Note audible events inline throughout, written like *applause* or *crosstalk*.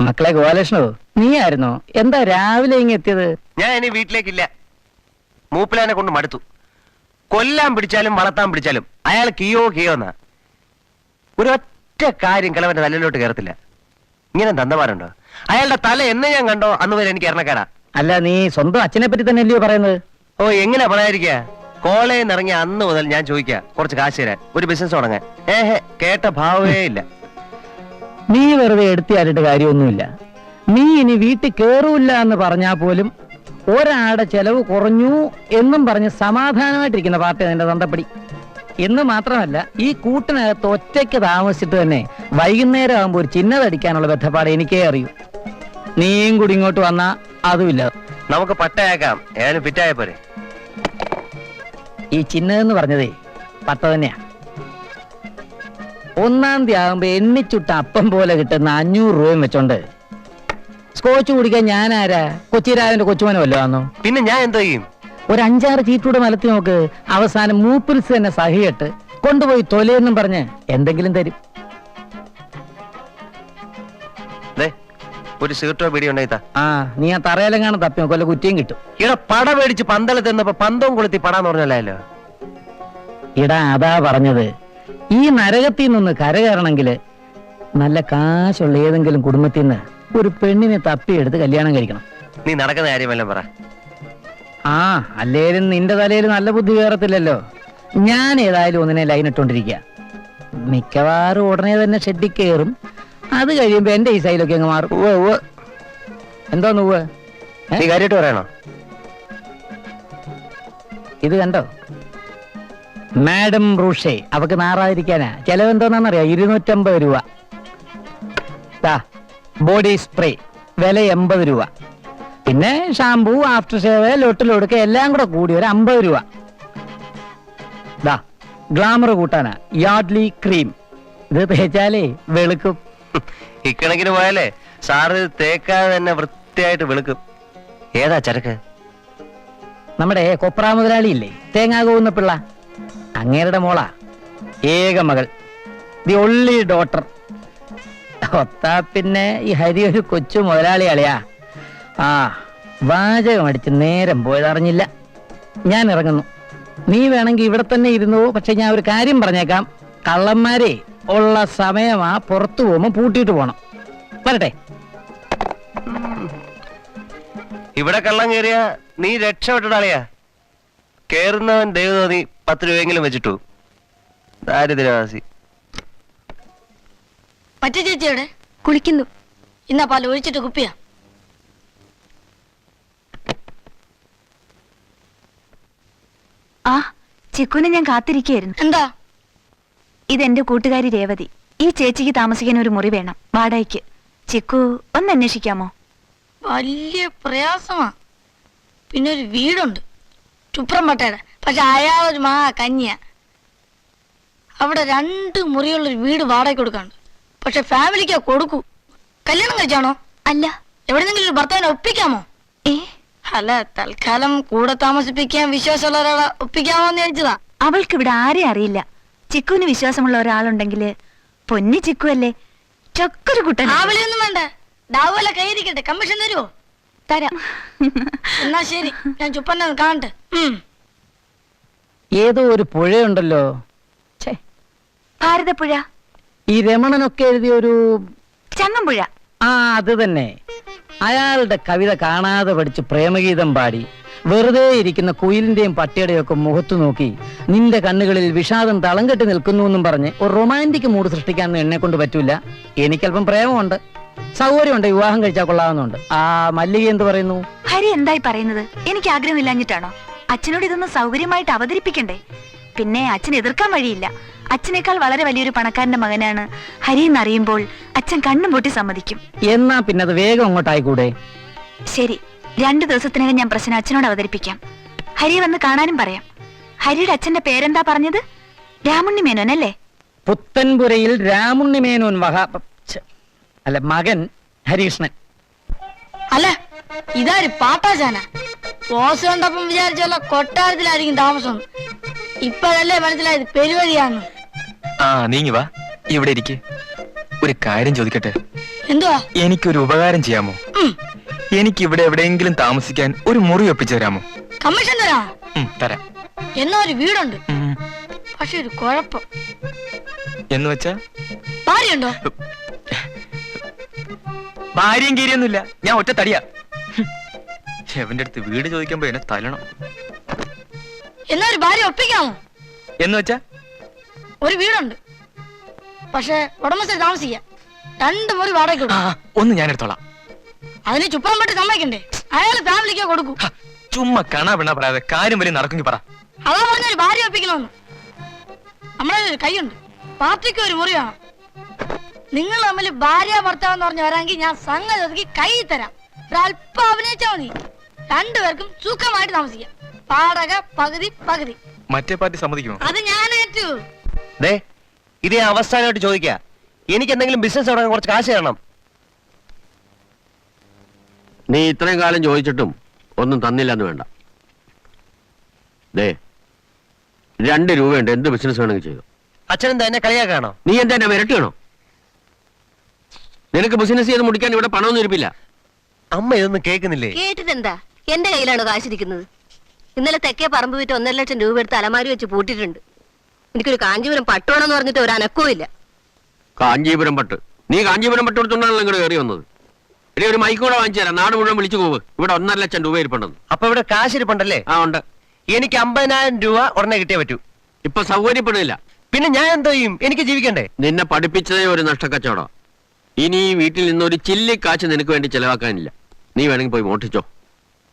മക്കളെ ഗോപാലകൃഷ്ണോ നീ ആയിരുന്നോ എന്താ രാവിലെ ഇങ്ങ് എത്തിയത്? ഞാൻ ഇനി വീട്ടിലേക്കില്ല. മൂപ്പിലാനെ കൊണ്ട് മടുത്തു. കൊല്ലാൻ പിടിച്ചാലും വളർത്താൻ പിടിച്ചാലും അയാൾ കിയോ കിയോ എന്നാ. ഒരൊറ്റ കാര്യം കിളവന്റെ തലയിലോട്ട് കയറത്തില്ല. ഇങ്ങനെ തന്നമാരുണ്ടോ അയാളുടെ തല എന്ന് ഞാൻ കണ്ടോ? അന്ന് വരെ എനിക്ക് ഇറങ്ങക്കാരാ അല്ല നീ സ്വന്തം അച്ഛനെ പറ്റി തന്നെ അല്ലയോ പറയുന്നത്? ഓ എങ്ങനെ പറയാതിരിക്ക? കോളേജിൽ നിന്ന് ഇറങ്ങിയ അന്ന് മുതൽ ഞാൻ ചോദിക്കാം. കുറച്ച് കാശ് തരാൻ. ഒരു ബിസിനസ് തുടങ്ങാൻ. ഏഹേ കേട്ട ഭാവമേ ഇല്ല. നീ വെറുതെ എടുത്തിയാലിട്ട് കാര്യമൊന്നുമില്ല. നീ ഇനി വീട്ടിൽ കയറൂല്ല എന്ന് പറഞ്ഞാൽ പോലും ഒരാളുടെ ചെലവ് കുറഞ്ഞു എന്നും പറഞ്ഞ് സമാധാനമായിട്ടിരിക്കുന്ന പാർട്ടി അതിന്റെ തന്തപ്പടി. എന്ന് മാത്രമല്ല ഈ കൂട്ടിനകത്ത് ഒറ്റയ്ക്ക് താമസിച്ചിട്ട് തന്നെ വൈകുന്നേരം ആകുമ്പോൾ ഒരു ചിഹ്നതടിക്കാനുള്ള ബന്ധപ്പാട് എനിക്കേ അറിയൂ. നീയും കൂടി ഇങ്ങോട്ട് വന്നാ അതുമില്ല. നമുക്ക് പട്ടയാക്കാം. ഏതായാലും ഫിറ്റായ പോരെ. ഈ ചിഹ്നം എന്ന് പറഞ്ഞതേ പട്ട തന്നെയാ. ഒന്നാം തീയതി ആകുമ്പോ എണ്ണിച്ചുട്ട അപ്പം പോലെ കിട്ടുന്ന അഞ്ഞൂറ് രൂപയും വെച്ചോണ്ട്. സ്കോച്ച് കുടിക്കാൻ ഞാനാരാ? കൊച്ചിരാജന്റെ കൊച്ചുമോനെ ആന്നോ പിന്നെ ഞാൻ എന്താ ചെയ്യും? ഒരു അഞ്ചാറ് ചീറ്റൂടെ മലത്തി നോക്ക്. അവസാനം മൂപ്പിൽസ് തന്നെ സഹിയിട്ട് കൊണ്ടുപോയി തൊലയെന്നും പറഞ്ഞ് എന്തെങ്കിലും തരും. ദേ ഒരു സീറ്റോ പിടി ഉണ്ടായിത്താ ആ നീ ആ തറയിലെങ്ങാണ് തപ്പി നോക്കും വല്ല കുറ്റിയും കിട്ടും. ഇവിടെ പട മേടിച്ച് പന്തലത്ത് നിന്നപ്പോ പന്തവും കൊളുത്തി പടാന്ന് പറഞ്ഞല്ലോ ഇടാ അതാ പറഞ്ഞത്. ഈ നരകത്തിൽ നിന്ന് കരകയറണമെങ്കിൽ നല്ല കാശുള്ള ഏതെങ്കിലും കുടുംബത്തിൽ നിന്ന് ഒരു പെണ്ണിനെ തപ്പിയെടുത്ത് കല്യാണം കഴിക്കണം. നീ നടക്കുന്ന കാര്യമെല്ലാം പറ. ആ അല്ലേലും നിന്റെ തലയിൽ നല്ല ബുദ്ധി കയറത്തില്ലല്ലോ. ഞാൻ ഏതായാലും ഒന്നിനെ ലൈൻ ഇട്ടോണ്ടിരിക്കുക മിക്കവാറും ഉടനെ തന്നെ ഷെഡിൽ കയറും. അത് കഴിയുമ്പോ എന്റെ ഈ സൈലൊക്കെ അങ്ങ് മാറും. എന്തോ ഉവ്വ്. എന്തോന്ന് ഉവ്വ്? ഏ? നീ കാര്യമായിട്ട് പറയണോ? ഇത് കണ്ടോ? മാഡം റൂഷേ അവക്ക് നാറാതിരിക്കാനാ. ചെലവ് എന്തോന്നാന്നറിയാം? ഇരുന്നൂറ്റമ്പത് രൂപ. ബോഡി സ്പ്രേ വില എൺപത് രൂപ. പിന്നെ ഷാംപൂ ആഫ്റ്റർ ഷേവ് ലൊട്ടിൽ ലൊട്ടിലൊടുക്ക എല്ലാം കൂടെ കൂടി ഒരു അമ്പത് രൂപ. ദാ ഗ്ലാമർ കൂട്ടാനാ. Yardley cream. ഇത് തേച്ചാലേ വെളുക്കും. ഇക്കണക്കിന് പോയാലേ സാറ് തേക്കാതെ തന്നെ വൃത്തിയായിട്ട് വെളുക്കും. ഏതാ ചരക്ക്? നമ്മുടെ കൊപ്ര മുതലാളി ഇല്ലേ? തേങ്ങാ പോകുന്ന പിള്ള. അങ്ങേരുടെ മോളാ. ഏക മകൾ. ദി ഒള്ളി ഡോട്ടർ ഒത്താ പിന്നെ ഈ ഹരി ഒരു കൊച്ചു മുതലാളി അളിയാ ആ വാചകം അടിച്ച് നേരം പോയതറിഞ്ഞില്ല. ഞാൻ ഇറങ്ങുന്നു. നീ വേണമെങ്കിൽ ഇവിടെ തന്നെ ഇരുന്നു പക്ഷെ ഞാൻ ഒരു കാര്യം പറഞ്ഞേക്കാം. കള്ളന്മാരെ ഉള്ള സമയമാ പുറത്തു പോകുമ്പോ പൂട്ടിയിട്ട് പോണം. വരട്ടെ. ഇവിടെ കള്ളം കയറിയ നീ രക്ഷപ്പെട്ടിടാളിയാ കേറുന്നവൻ ദൈവതോന്നി പത്ത് രൂപയെങ്കിലും വെച്ചിട്ടു. ദാരിദ്ര്യവാസി. പറ്റ ചേച്ചിയുടെ. കുളിക്കുന്നു. ഇന്നാ പാൽ ഒഴിച്ചിട്ട് കുപ്പിയാ. ആ ചിക്കുനെ ഞാൻ കാത്തിരിക്കുകയായിരുന്നു. എന്താ? ഇതെന്റെ കൂട്ടുകാരി രേവതി. ഈ ചേച്ചിക്ക് താമസിക്കാൻ ഒരു മുറി വേണം. വാടകയ്ക്ക്. ചിക്കു ഒന്ന് അന്വേഷിക്കാമോ? വലിയ പ്രയാസമാ. പിന്നെ ഒരു വീടുണ്ട്. ചുപ്രംപട്ടയുടെ പക്ഷെ അയാൾ ഒരു മാ കന്യ അവിടെ രണ്ട് മുറിയുള്ളൊരു വീട് വാടകയ്ക്ക് കൊടുക്കാണ്ട് പക്ഷെ ഫാമിലിക്കാ കൊടുക്കൂ. കല്യാണം കഴിച്ചാണോ? അല്ല. എവിടെന്നെങ്കിലും ഒരു ഭർത്താവിനെ ഒപ്പിക്കാമോ? ഏ? അല്ല തൽക്കാലം കൂടെ താമസിപ്പിക്കാൻ വിശ്വാസമുള്ള ഒരാളെ ഒപ്പിക്കാമോ എന്ന് ചോദിച്ചതാ അവൾക്ക് ഇവിടെ ആരെ അറിയില്ല. ചിക്കുവിന് വിശ്വാസമുള്ള ഒരാളുണ്ടെങ്കിൽ പൊന്നി ചിക്കു അല്ലേ? ചൊക്കൊരു കുട്ടൻ വിളിയൊന്നും വേണ്ട. ഡാവുല കൈയിരിക്കട്ടെ കമ്മീഷൻ തരുമോ തരാം. എന്നാ ശരി. ഞാൻ ചുപ്പന്നെ കാണട്ടെ. ഉം. ഏതോ ഒരു പുഴയുണ്ടല്ലോ. ഭാരതപ്പുഴ ഈ രമണനൊക്കെ എഴുതിയ ഒരു ചങ്ങമ്പുഴ. ആ അത് തന്നെ. അയാളുടെ കവിത കാണാതെ പഠിച്ച് പ്രേമഗീതം പാടി വെറുതെ ഇരിക്കുന്ന കുയിലിന്റെയും പട്ടിയുടെയും ഒക്കെ മുഖത്തു നോക്കി നിന്റെ കണ്ണുകളിൽ വിഷാദം തളം കെട്ടി നിൽക്കുന്നു എന്നും പറഞ്ഞ് ഒരു റൊമാന്റിക് മൂഡ് സൃഷ്ടിക്കാൻ എന്നെ കൊണ്ട് പറ്റൂല. എനിക്കല്പം പ്രേമമുണ്ട്. സൗകര്യമുണ്ട്. വിവാഹം കഴിച്ചാൽ കൊള്ളാവുന്നുണ്ട് ആ മല്ലിക എന്ത് പറയുന്നു? ഹരി എന്തായി പറയുന്നത്? എനിക്ക് ആഗ്രഹമില്ലാഞ്ഞിട്ടാണോ? അച്ഛനോട് ഇതൊന്ന് സൗകര്യമായിട്ട് അവതരിപ്പിക്കണ്ടേ? പിന്നെ അച്ഛൻ എതിർക്കാൻ വഴിയില്ല. അച്ഛനേക്കാൾ വളരെ വലിയൊരു പണക്കാരന്റെ മകനാണ് ഹരി എന്നറിയുമ്പോൾ അച്ഛൻ കണ്ണും പൊട്ടി സമ്മതിക്കും. എന്നാ പിന്നെ അത് വേഗം അങ്ങോട്ടായിക്കൂടെ? ശരി രണ്ടു ദിവസത്തിനകം ഞാൻ പ്രശ്നം അച്ഛനോട് അവതരിപ്പിക്കാം. ഹരിയെ വന്ന് കാണാനും പറയാം. ഹരിയുടെ അച്ഛന്റെ പേരെന്താ പറഞ്ഞത്? രാമുണ്ണി മേനോൻ അല്ലേ? പുത്തൻപുരയിൽ രാമുണ്ണി മേനോൻ വഹ അല്ല മകൻ ഹരികൃഷ്ണൻ അല്ല ഇതാര് പാട്ടാശാന പോസ് കണ്ടപ്പം വിചാരിച്ചല്ല കൊട്ടാരത്തിലായിരിക്കും താമസം. ഇപ്പോഴല്ലേ മനസ്സിലായത് പെരുവഴിയാന്ന്. ആ നീങ്ങി വാ. ഇവിടെ ഇരിക്ക്. ഒരു കാര്യം ചോദിക്കട്ടെ? എന്തുവാ? എനിക്കൊരു ഉപകാരം ചെയ്യാമോ? എനിക്ക് ഇവിടെ എവിടെയെങ്കിലും താമസിക്കാൻ ഒരു മുറി ഒപ്പിച്ചു തരാമോ? കമ്മീഷൻ തരാ? തരാ. എന്നാ ഒരു വീടുണ്ട്. പക്ഷെ ഒരു കുഴപ്പം. എന്ന് വെച്ചാ? ഭാര്യയുണ്ടോ? ഭാര്യയും കീരിയൊന്നുമില്ല. ഞാൻ ഒറ്റ തടിയാ. എവന്റെ അടുത്ത് വീട് ചോദിക്കുമ്പോ എന്നെ തല്ലണം. എന്നാ ഒരു ഭാര്യ ഒപ്പിക്കാമോ? എന്ന് വെച്ചാ? ഒരു വീടുണ്ട്. പക്ഷെ ഉടമസ്ഥ താമസിക്കാം. രണ്ട് മുറി വാടകയ്ക്ക് ആ ഒന്ന് ഞാൻ എടുത്തോളാം. അതിന് ചുപ്പാൻ പറ്റി സമ്മതിക്കണ്ടേ? അയാൾ ഫാമിലിക്ക് കൊടുക്കൂ. ഹ, ചുമ്മാ കണാ പിണ പറയാതെ കാര്യം വലിയ നടക്കുമെങ്കിൽ പറ. അതാ പറഞ്ഞൊരു ഭാര്യ ഒപ്പിക്കണമെന്ന്. നമ്മളെ ഒരു കൈയുണ്ട്. പാർട്ടിക്ക് ഒരു മുറി വേണം. നിങ്ങൾ തമ്മിൽ ഭാര്യ ഭർത്താവ് എന്ന് പറഞ്ഞ് വരാമെങ്കിൽ ഞാൻ സംഗതി ഒതുക്കി കൈ തരാം. ഒരല്പം അഭിനയിച്ചാ മതി. രണ്ടുപേർക്കും സുഖമായിട്ട് താമസിക്കാം. പാടക പകുതി പകുതി. മറ്റേ പാർട്ടി സമ്മതിക്കുമോ? അത് ഞാൻ ഏറ്റു. ദേ ഇത് ഞാൻ അവസാനമായിട്ട് ചോദിക്കുക എനിക്ക് എന്തെങ്കിലും ബിസിനസ് തുടങ്ങാൻ കുറച്ച് കാശ് തരണം. നീ ഇത്രയും കാലം ചോദിച്ചിട്ടും ഒന്നും തന്നില്ലെന്ന് വേണ്ട. ദേ രണ്ട് രൂപയുണ്ട്. എന്ത് ബിസിനസ് വേണമെങ്കിൽ ചെയ്തു. അച്ഛനെന്താ എന്നെ കളിയാക്കാണോ? നീ എന്താ എന്നെ വിരട്ടിയാണോ നിനക്ക് ബിസിനസ് ചെയ്ത് മുടിക്കാൻ ഇവിടെ പണമൊന്നും ഇരിപ്പില്ല. അമ്മ ഇതൊന്നും കേൾക്കുന്നില്ലേ? കേട്ടിട്ടെന്താ? എന്റെ കയ്യിലാണ് കാശിരിക്കുന്നത്? ഇന്നലെ തെക്കേ പറമ്പ് വിറ്റ് ഒന്നര ലക്ഷം രൂപ എടുത്ത് അലമാരി വെച്ച് പൂട്ടിയിട്ടുണ്ട്. എനിക്കൊരു കാഞ്ചീപുരം പട്ടുവാണെന്ന് പറഞ്ഞിട്ട് ഒരു അനക്കവും ഇല്ല. കാഞ്ചീപുരം പട്ട്. നീ കാഞ്ചീപുരം പട്ട് എടുത്തോണ്ടാണല്ലോ ഇങ്ങോട്ട് കയറി വന്നത്? ഇനി ഒരു മൈക്ക് കൂടെ വാങ്ങിച്ചു തരാം. നാട് മുഴുവൻ വിളിച്ചു പോവ്. ഇവിടെ ഒന്നര ലക്ഷം രൂപ ഇരിപ്പുണ്ടെന്ന്. അപ്പൊ ഇവിടെ കാശ് ഇരിപ്പുണ്ടല്ലേ ആ ഉണ്ട്. എനിക്ക് അമ്പതിനായിരം രൂപ ഉടനെ കിട്ടിയേ പറ്റൂ. ഇപ്പൊ സൗകര്യപ്പെടില്ല പിന്നെ ഞാൻ എന്തോ ചെയ്യും? എനിക്ക് ജീവിക്കണ്ടേ? നിന്നെ പഠിപ്പിച്ചതേ ഒരു നഷ്ടക്കച്ചവടം. ഇനി ഈ വീട്ടിൽ നിന്ന് ഒരു ചില്ലി കാശ് നിനക്ക് വേണ്ടി ചെലവാക്കാനില്ല. നീ വേണമെങ്കിൽ പോയി മോട്ടിച്ചോ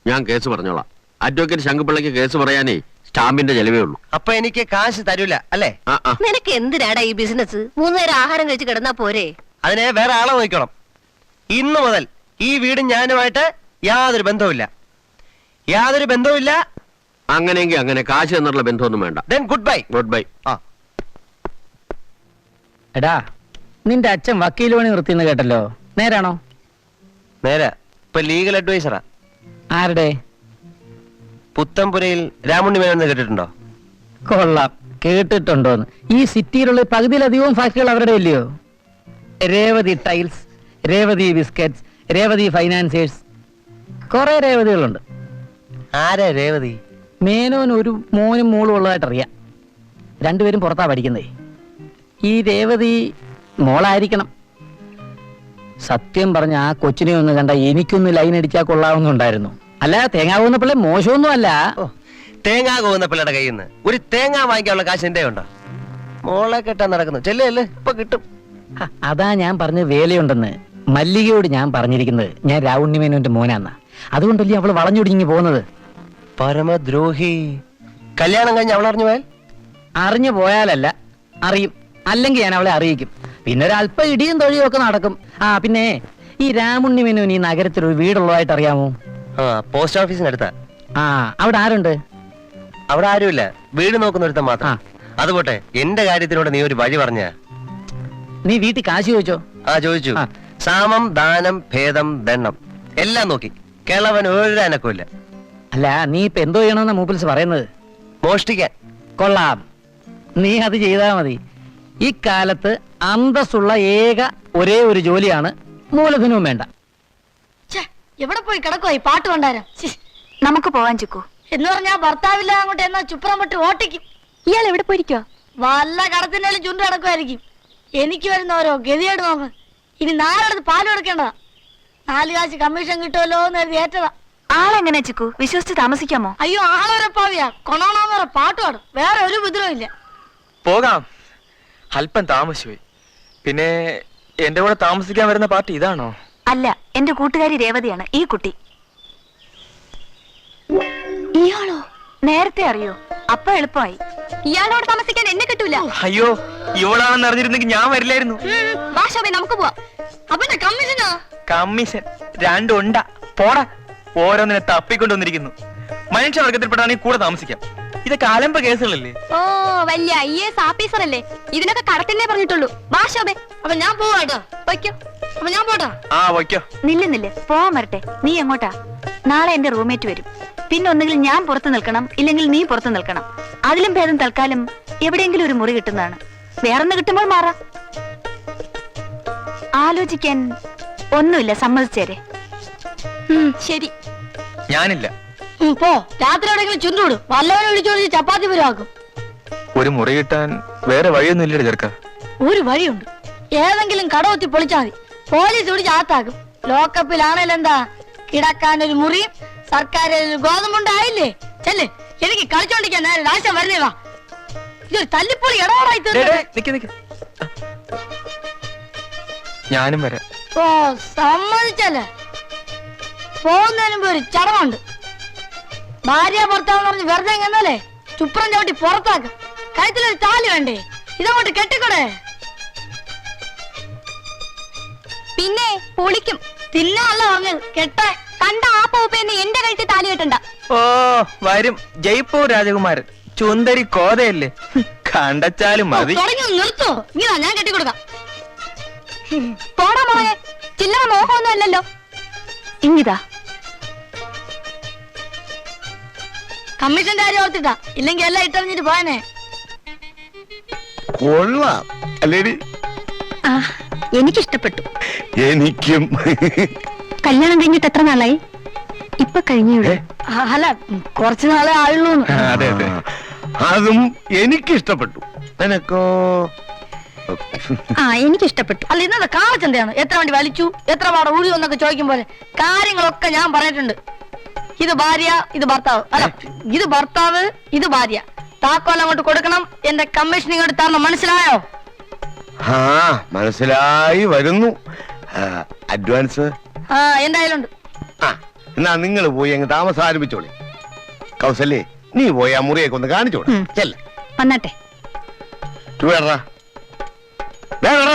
ഞാൻ കേസ് പറഞ്ഞോളാം. അഡ്വക്കേറ്റ് ശങ്കുപിള്ളയ്ക്ക് കേസ് പറയാനേ സ്റ്റാമ്പിന്റെ ചെലവേ ഉള്ളൂ. അപ്പൊ എനിക്ക് കാശ് തരൂല അല്ലേ? ആ ആ. നിനക്ക് എന്തിനാടാ ഈ ബിസിനസ്? മൂന്ന് നേരം ആഹാരം കഴിച്ച് കിടന്നാ പോരെ? അതിനെ വേറെ ആളെ നോക്കണം. ഇന്നു മുതൽ ഈ വീടും ഞാനുമായിട്ട് യാതൊരു ബന്ധവുമില്ല. യാതൊരു ബന്ധവുമില്ല. അങ്ങനെയെങ്കിൽ അങ്ങനെ കാശ് എന്നുള്ള ബന്ധമൊന്നും വേണ്ട. Then good bye good bye ആ. എടാ നിന്റെ അച്ഛൻ വക്കീൽ പണി നിർത്തിന്ന് കേട്ടല്ലോ. നേരാണോ? നേരെ. ഇപ്പൊ ലീഗൽ അഡ്വൈസറാ ആരുടെ? പുത്തംപുരയിൽ രാമുണ്ണി മേനോന്ന് കേട്ടിട്ടുണ്ടോ? കൊള്ളാം. കേട്ടിട്ടുണ്ടോ ഈ സിറ്റിയിലുള്ള പകുതിയിലധികവും ഫാക്ടറികൾ അവരുടെ ഇല്ലയോ Revathi tiles Revathi biscuits Revathi financiers. കുറെ രേവതികളുണ്ട്. ആരാ രേവതി? മേനോൻ ഒരു മോനും മോളും ഉള്ളതായിട്ട് അറിയാം രണ്ടുപേരും പുറത്താ പഠിക്കുന്നേ. ഈ രേവതി മോളായിരിക്കണം. സത്യം പറഞ്ഞ ആ കൊച്ചിനെ ഒന്ന് കണ്ട എനിക്കൊന്ന് ലൈൻ അടിച്ചാൽ കൊള്ളാവുന്നുണ്ടായിരുന്നു. അല്ല തേങ്ങാവുന്ന പിള്ളേ മോശമൊന്നും അല്ല തേങ്ങാ പോകുന്ന പിള്ളയുടെ കയ്യിൽ നിന്ന് ഒരു തേങ്ങ വാങ്ങിക്കാനുള്ള കാശ് എന്റെ ഉണ്ടോ മോളെ കെട്ടാൻ നടക്കുന്നു. ചെല്ലേ അല്ലേ ഇപ്പൊ കിട്ടും. അതാ ഞാൻ പറഞ്ഞ വേലയുണ്ടെന്ന്. മല്ലികയോട് ഞാൻ പറഞ്ഞിരിക്കുന്നത്. ഞാൻ രാവുണ്ണിമേനോന്റെ മോനാന്ന. അതുകൊണ്ടല്ലേ അവൾ വളഞ്ഞൊടിഞ്ഞു പോകുന്നത്? പരമദ്രോഹി. കല്യാണം കഴിഞ്ഞ് അവൾ അറിഞ്ഞു പോയാൽ? അറിഞ്ഞു പോയാലല്ല. അറിയും. അല്ലെങ്കിൽ ഞാൻ അവളെ അറിയിക്കും. പിന്നെ ഒരു അല്പ ഇടിയും തൊഴിയും ഒക്കെ നടക്കും. ആ പിന്നെ ഈ രാമുണ്ണി മേനോൻ ഈ നഗരത്തിൽ ഒരു വീടുള്ളതായിട്ട് അറിയാമോ? പോസ്റ്റ് ഓഫീസിനടുത്താ ആ അവിടെ ആരുണ്ട്? അവിടെ ആരുമില്ല. വീട് നോക്കുന്ന ഒരുത്തം മാത്രം. അതുപോട്ടെ എന്റെ കാര്യത്തിനോട് നീ ഒരു വഴി പറഞ്ഞ നീ വീട്ടിൽ കാശ് ചോദിച്ചോ? ആ ചോദിച്ചു. സാമം ദാനം ഭേദം ദണ്ണം. എല്ലാം നോക്കി. കേളവൻ ഒരു അനക്കമില്ല അല്ല നീ ഇപ്പൊ എന്തോ ചെയ്യണമെന്ന മൂപ്പിൽസ് പറയുന്നത്? മോഷ്ടിക്കാൻ. കൊള്ളാം. നീ അത് ചെയ്താൽ മതി. ഈ കാലത്ത് അന്തസ്സുള്ള ഏക ഒരേ ഒരു ജോലിയാണ് മൂലധനവും വേണ്ട. എവിടെ പോയി കിടക്കുവാ ഈ പാട്ട് കൊണ്ടാരം? നമുക്ക് പോവാൻ ചിക്കു. എന്ന് പറഞ്ഞാ ഭർത്താവില്ല അങ്ങോട്ട് എന്നാ ചുപ്രം വിട്ട് ഓട്ടിക്കും. ഇയാൾ എവിടെ പോയിരിക്കോ വല്ല കടത്തിന്റെ ചുണ്ട് കിടക്കുമായിരിക്കും എനിക്ക് വരുന്ന ഓരോ ഗതികേട് നോക്ക്. ഇനി നാലെടുത്ത് പാൽ കൊടുക്കേണ്ടതാ. നാല് കാശ് കമ്മീഷൻ കിട്ടുമല്ലോ എന്ന് കരുതി ഏറ്റതാ. ആളെങ്ങനെ ചിക്കു? വിശ്വസിച്ച് താമസിക്കാമോ? അയ്യോ ആളൊരപ്പാവിയാ കൊണോണോന്ന് പറ പാട്ട് പാടും. വേറെ ഒരു ഉപദ്രവം ഇല്ല. പോകാം. അല്പം താമസിച്ചുപോയി പിന്നെ എന്റെ കൂടെ താമസിക്കാൻ വരുന്ന പാർട്ടി ഇതാണോ? അല്ല എന്റെ കൂട്ടുകാരി രേവതിയാണ് ഈ കുട്ടി. ഇയാളോ? നേരത്തെ അറിയോ? അപ്പൊ എളുപ്പമായി. ഇയാളോട് താമസിക്കാൻ എന്നെ കിട്ടൂല. അയ്യോ ഇവളാണെന്ന് അറിഞ്ഞിരുന്നെങ്കിൽ ഞാൻ വരില്ലായിരുന്നു. വാ ശോഭേ നമുക്ക് പോവാം. അപ്പൊ കമ്മീഷനാ? കമ്മീഷൻ രണ്ടുണ്ട പോടാ. ഓരോന്നിനെ തപ്പിക്കൊണ്ടുവന്നിരിക്കുന്നു. മനുഷ്യവർഗത്തിൽപ്പെട്ടാണെങ്കിൽ കൂടെ താമസിക്കാം. ഇതൊക്കെ കാലമ്പ കേസുകളല്ലേ? ഓ വലിയ ഐ എസ് ഓഫീസർ അല്ലേ ഇതിനൊക്കെ കടത്തിനെ പറഞ്ഞിട്ടുള്ളൂ. ശോഭേ. അപ്പൊ ഞാൻ പോവാട്ടോ വയ്ക്കോ. അപ്പൊ ഞാൻ പോട്ടാ. ആ വയ്ക്കോ. നില്ല് നില്ല്. പോവാൻ വരട്ടെ. നീ എങ്ങോട്ടാ? നാളെ എന്റെ റൂംമേറ്റ് വരും. പിന്നെ ഒന്നുകിൽ ഞാൻ പുറത്തു നിൽക്കണം ഇല്ലെങ്കിൽ നീ പുറത്തു നിൽക്കണം. അതിലും ഭേദം തൽക്കാലം എവിടെയെങ്കിലും ഒരു മുറി കിട്ടുന്നതാണ്. വേറൊന്ന് കിട്ടുമ്പോൾ മാറാം. ആലോചിക്കാൻ ഒന്നുമില്ല സമ്മതിച്ചേരെ. ശരി. ഞാനില്ല. പോ. രാത്രി എവിടെയെങ്കിലും ചുരുണ്ടുവിടും വല്ലവനെ വിളിച്ചോണ്ട് ചപ്പാത്തി പുരവാക്കും. ഒരു മുറി കിട്ടാൻ വേറെ വഴിയൊന്നും ഇല്ലടി ചെറുക്ക. ഒരു വഴിയുണ്ട്. ഏതെങ്കിലും കടവത്തി പൊളിച്ചാൽ മതി. പോലീസ് പിടിച്ച് അകത്താക്കും. ലോക്കപ്പിലാണല്ലോ എന്താ? കിടക്കാൻ ഒരു മുറിയും സർക്കാർ ഗോതമ്പുണ്ടായില്ലേ ചെല്ലേ. എനിക്ക് കളിച്ചോണ്ടിരിക്കാൻ നേരം രാശം വരുന്നേ വാ. ഇതൊരു തല്ലിപ്പൊളി ഇടപാടായി നിക്ക് നിക്ക്. ഞാനും വരാം. ഓ സമ്മതിച്ചല്ലേ? പോകുന്നതിന് മുമ്പ് ഒരു ചടമുണ്ട് ഭാര്യ ഭർത്താവ് പറഞ്ഞ് വെറുതെ എന്നല്ലേ ചുപ്രം ചവിട്ടി പുറത്താക്കും. കഴുത്തിലൊരു താലി വേണ്ടേ? ഇതങ്ങോട്ട് കെട്ടിക്കൊടേ? പിന്നെ പൊളിക്കും. തിന്നല്ല പറഞ്ഞത് കെട്ടാൻ. കണ്ട ആ പോപ്പേന്ന് എന്റെ കഴുത്തിൽ താലി കെട്ടണ്ട. ഓ വരും. ജയ്പൂർ രാജകുമാരൻ. ചുന്ദരി കോതയല്ലേ? കണ്ടച്ചാലും മതി. തുടങ്ങി നിർത്തോ. ഇങ്ങനെ ഞാൻ കെട്ടിക്കൊടുക്കാം. പോടാ മോനെ ചില്ലറ മോഹമൊന്നും അല്ലല്ലോ. ഇങ്ങിതാ. കമ്മീഷന്റെ കാര്യം ഓർത്തിട്ടാ. ഇല്ലെങ്കിൽ എല്ലാം ഇട്ടറിഞ്ഞിട്ട് പോയനെ. കൊള്ളാം. അല്ലേടി? ആ എനിക്കിഷ്ടപ്പെട്ടു. എനിക്കും. കല്യാണം കഴിഞ്ഞിട്ട് എത്ര നാളായി? ഇപ്പൊ കഴിഞ്ഞേ അല്ല കുറച്ചു നാളെ ആയുള്ളൂ അതെ അതെ. അതും എനിക്കിഷ്ടപ്പെട്ടു. നിനക്കോ ആ എനിക്കിഷ്ടപ്പെട്ടു. അല്ല ഇന്നത്തെ കാളച്ചന്തയാണ്. എത്ര വണ്ടി വലിച്ചു എത്ര പാട ഊഴി എന്നൊക്കെ ചോദിക്കും പോലെ കാര്യങ്ങളൊക്കെ ഞാൻ പറഞ്ഞിട്ടുണ്ട്. ഇത് ഭാര്യ ഇത് ഭർത്താവ്. അല്ല ഇത് ഭർത്താവ് ഇത് ഭാര്യ. താക്കോൽ അങ്ങോട്ട് കൊടുക്കണം എന്റെ കമ്മീഷൻ ഇങ്ങോട്ട് തരണം. മനസ്സിലായോ? ആ മനസ്സിലായി വരുന്നു. അഡ്വാൻസ് ആ എന്തായാലും ആ എന്നാ നിങ്ങൾ പോയി അങ്ങ് താമസം ആരംഭിച്ചോളി കൗസല്ലേ നീ പോയി ആ മുറിയൊക്കെ ഒന്ന് കാണിച്ചോളൂ. ചെല്ല. വന്നാട്ടെ.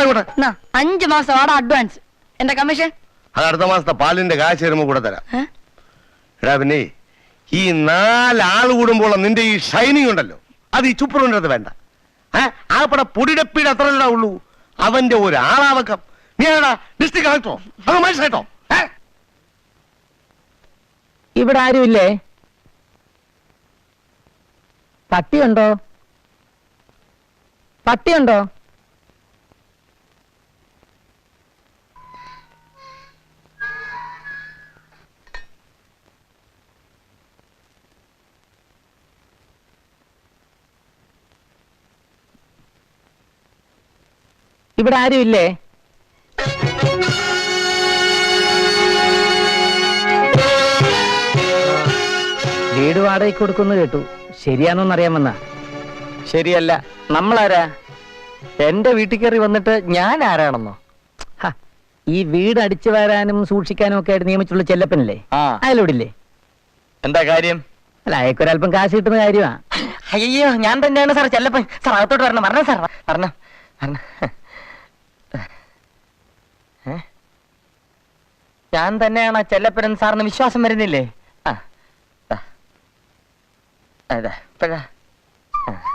ഇവിടെ അഞ്ചു മാസം ആടെ അഡ്വാൻസ് എന്റെ കമ്മീഷൻ അത് അടുത്ത മാസത്തെ പാലിന്റെ കാശ് വരുമ്പോ കൂടെ തരാം? പിന്നെ ഈ നാലാൾ കൂടുമ്പോൾ നിന്റെ ഈ ഷൈനിങ് ഉണ്ടല്ലോ അത് ഈ ചുപ്പറുണ്ടത് വേണ്ട. ആപ്പടെ പൊടിടപ്പീട് അത്ര ഉള്ളൂ. അവന്റെ ഒരാളാവക്കം നീ ആടാ ഡിസ്ട്രിക്ട് കളക്ടറോ? അത് മനസ്സിലായിട്ടോ ഇവിടെ ആരുമില്ലേ പട്ടിയുണ്ടോ? പട്ടിയുണ്ടോ? ഇവിടെ ആരുമില്ലേ വീട് വാടകയ്ക്ക് കൊടുക്കുന്നു കേട്ടു. ശരിയാണോന്ന് അറിയാമെന്നാ ശരിയല്ല. നമ്മളാരാ? എന്റെ വീട്ടിൽ കയറി വന്നിട്ട് ഞാൻ ആരാണെന്നോ? ഈ വീട് അടിച്ചു വരാനും സൂക്ഷിക്കാനും ഒക്കെ ആയിട്ട് നിയമിച്ചുള്ള ചെല്ലപ്പനല്ലേ? അയലോടില്ലേ എന്താ കാര്യം? അല്ല അയക്കൊരല്പം കാശ് കിട്ടുന്ന കാര്യമാ. അയ്യോ ഞാൻ തന്നെയാണ് സാർ ചെല്ലപ്പൻ. സാർ അകത്തോട്ട് വരണം. വരണം സാർ വരണം. വരണം. ഞാൻ തന്നെയാണ് ചെല്ലപ്പുരൻ ചെല്ലപ്പൻ സാറിന് വിശ്വാസം വരുന്നില്ലേ?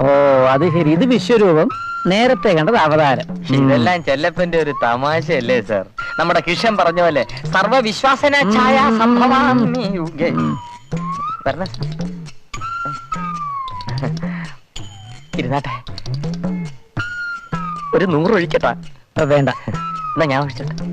ഓ അത് ശരി. ഇത് വിശ്വരൂപം. നേരത്തെ കണ്ടത് അവതാരം. ഇതെല്ലാം ചെല്ലപ്പന്റെ ഒരു തമാശയല്ലേ സർ? നമ്മുടെ കിഷൻ പറഞ്ഞ പോലെ സർവവിശ്വാസന ഛായ വരണം. ഇരുന്നാട്ടെ. ഒരു നൂറ് ഒഴിക്കട്ടാ വേണ്ട. എന്നാ ഞാൻ ഒഴിച്ചോട്ടെ.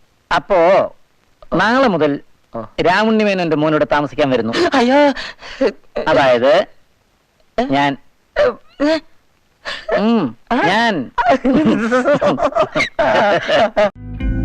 അപ്പോ നാളെ മുതൽ രാമുണ്ണിമേൻ എന്റെ മോനോട് താമസിക്കാൻ വരുന്നു. അയ്യോ. അതായത് ഞാൻ. ഉം, ഞാൻ. *laughs*